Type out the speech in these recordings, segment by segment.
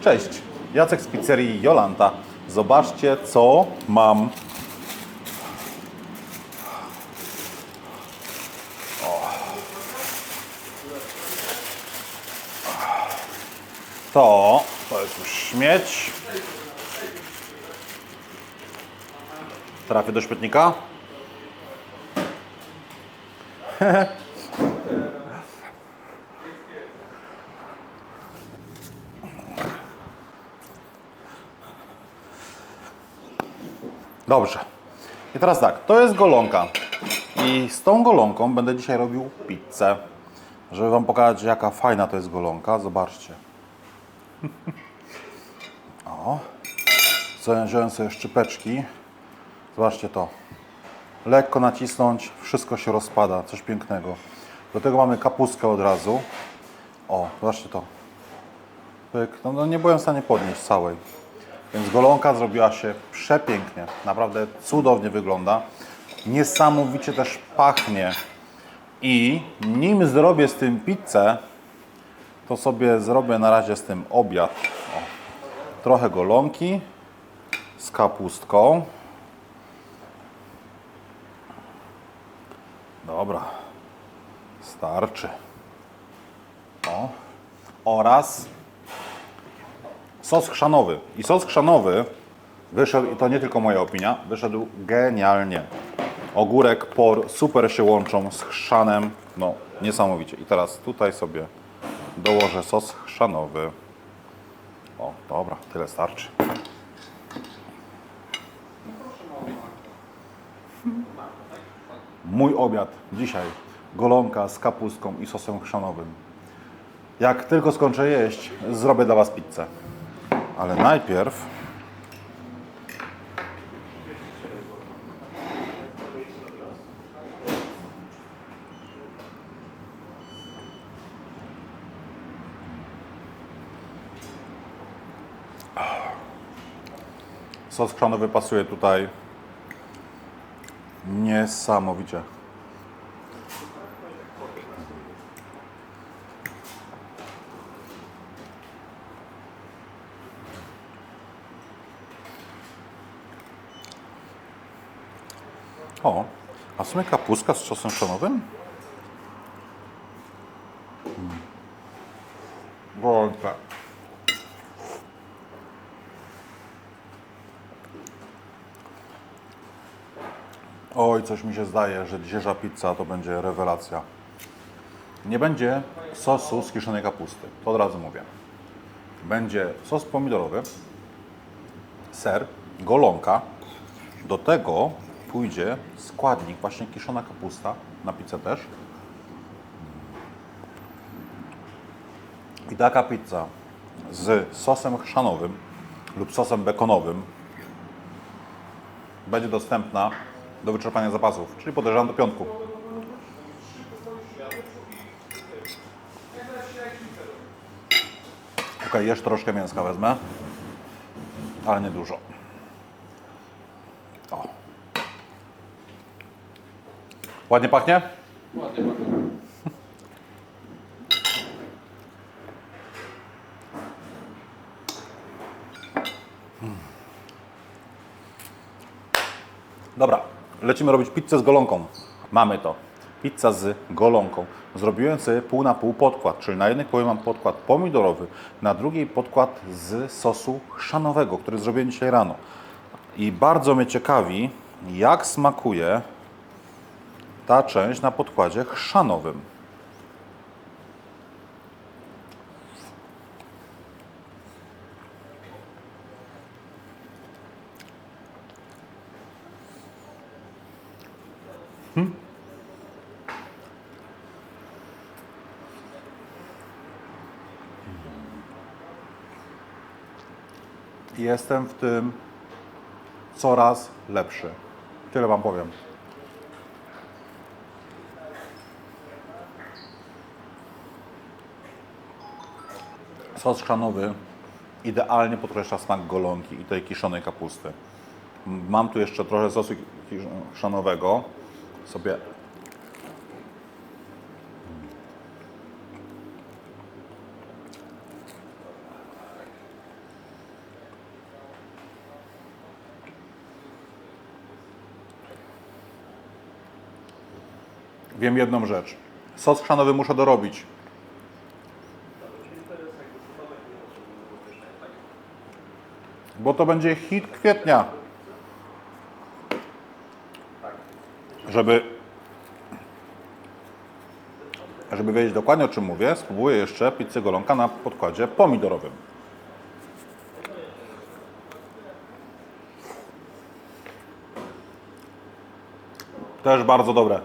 Cześć, Jacek z pizzerii Jolanta. Zobaczcie, co mam. To, to jest już śmieć. Trafię do śmietnika. Dobrze. I teraz tak, to jest golonka. I z tą golonką będę dzisiaj robił pizzę. Żeby Wam pokazać, jaka fajna to jest golonka. Zobaczcie. O. Wziąłem sobie szczypeczki. Zobaczcie to. Lekko nacisnąć, wszystko się rozpada. Coś pięknego. Do tego mamy kapustkę od razu. O, zobaczcie to. Pyk. No, no nie byłem w stanie podnieść całej. Więc golonka zrobiła się przepięknie. Naprawdę cudownie wygląda. Niesamowicie też pachnie. I nim zrobię z tym pizzę, to sobie zrobię na razie z tym obiad. O, trochę golonki z kapustką. Dobra. Starczy. O. Oraz sos chrzanowy. I sos chrzanowy wyszedł, i to nie tylko moja opinia, wyszedł genialnie. Ogórek, por super się łączą z chrzanem. No, niesamowicie. I teraz tutaj sobie dołożę sos chrzanowy. O, dobra, tyle starczy. Mój obiad dzisiaj golonka z kapustką i sosem chrzanowym. Jak tylko skończę jeść, zrobię dla Was pizzę. Ale najpierw sos chrzanowy pasuje tutaj niesamowicie. O, a w sumie kapustka z sosem chrzanowym? Mm. Gorące. Oj, coś mi się zdaje, że dzisiejsza pizza to będzie rewelacja. Nie będzie sosu z kiszonej kapusty, to od razu mówię. Będzie sos pomidorowy, ser, golonka. Do tego pójdzie składnik, właśnie kiszona kapusta, na pizzę też. I taka pizza z sosem chrzanowym lub sosem bekonowym będzie dostępna do wyczerpania zapasów, czyli podejrzewam do piątku. Ok, jeszcze troszkę mięska wezmę, ale nie dużo. Ładnie pachnie? Ładnie, ładnie. Dobra, lecimy robić pizzę z golonką. Mamy to. Pizza z golonką. Zrobiłem sobie pół na pół podkład, czyli na jednej połowie mam podkład pomidorowy, na drugiej podkład z sosu chrzanowego, który zrobiłem dzisiaj rano. I bardzo mnie ciekawi, jak smakuje ta część na podkładzie chrzanowym. Jestem w tym coraz lepszy. Tyle Wam powiem. Sos szklanowy idealnie podkreśla smak golonki i tej kiszonej kapusty. Mam tu jeszcze trochę sosu szanowego. Sobie. Wiem jedną rzecz. Sos chrzanowy muszę dorobić. Bo to będzie hit kwietnia. Żeby, żeby wiedzieć dokładnie o czym mówię, spróbuję jeszcze pizzę golonka na podkładzie pomidorowym. Też bardzo dobre.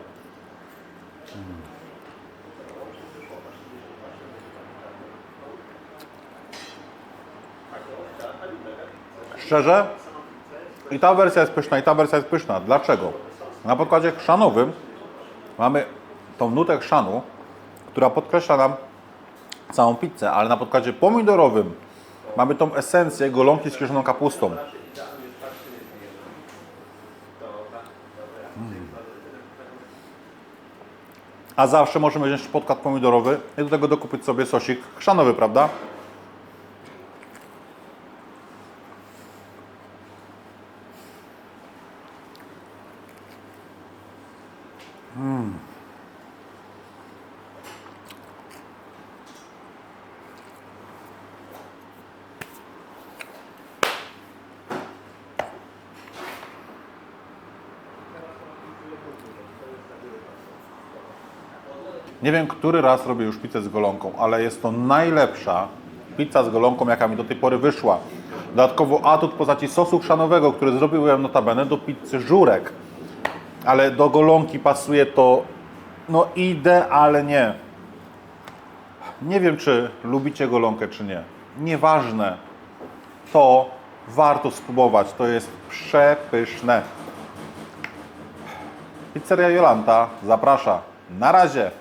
Szczerze, i ta wersja jest pyszna, i ta wersja jest pyszna. Dlaczego? Na podkładzie chrzanowym mamy tą nutę chrzanu, która podkreśla nam całą pizzę, ale na podkładzie pomidorowym mamy tą esencję golonki z kiszoną kapustą. A zawsze możemy wziąć podkład pomidorowy i do tego dokupić sobie sosik chrzanowy, prawda? Nie wiem, który raz robię już pizzę z golonką, ale jest to najlepsza pizza z golonką, jaka mi do tej pory wyszła. Dodatkowo atut postaci sosu chrzanowego, który zrobiłem notabene do pizzy żurek. Ale do golonki pasuje to no idealnie. Nie wiem, czy lubicie golonkę, czy nie. Nieważne. To warto spróbować. To jest przepyszne. Pizzeria Jolanta zaprasza. Na razie.